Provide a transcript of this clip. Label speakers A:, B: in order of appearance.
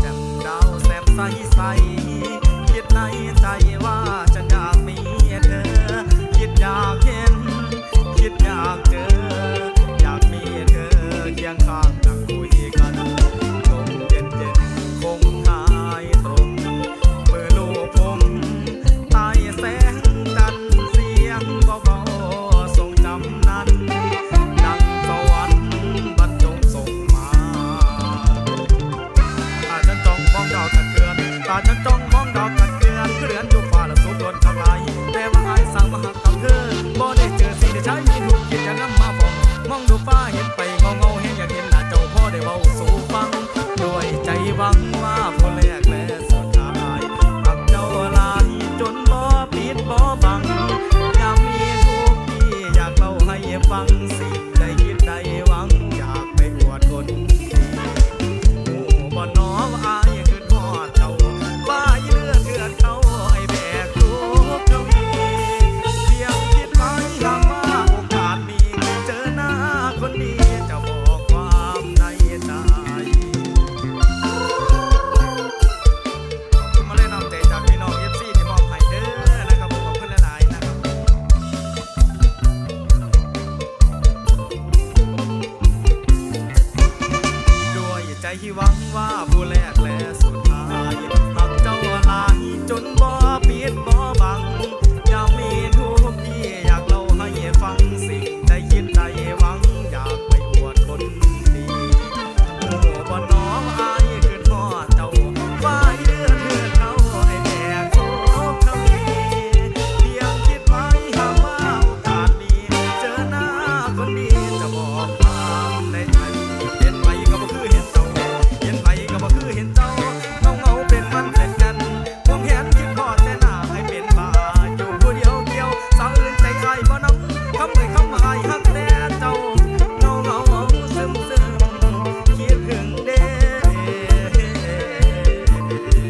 A: แจ่มดาวแสบใสใสคิดในใจว่าาฉันจ้องมองดอกกันเกลือนเกลือนอยู่ฟ้าละสูบโดนทำลายแต่ว่าไอ้สั่งมาหักกับเธอบ่ได้เจอสิ่งที่ใช้มีลูกคิดจะนั้นมาบอกมองดูฟ้าเห็นไปเงาเงาแห้งอยากเห็นหน้าเจ้าพ่อได้เบาสู่ฟังด้วยใจหวังว่าพอแล้ ที่หวังว่าผู้แลก Thank you.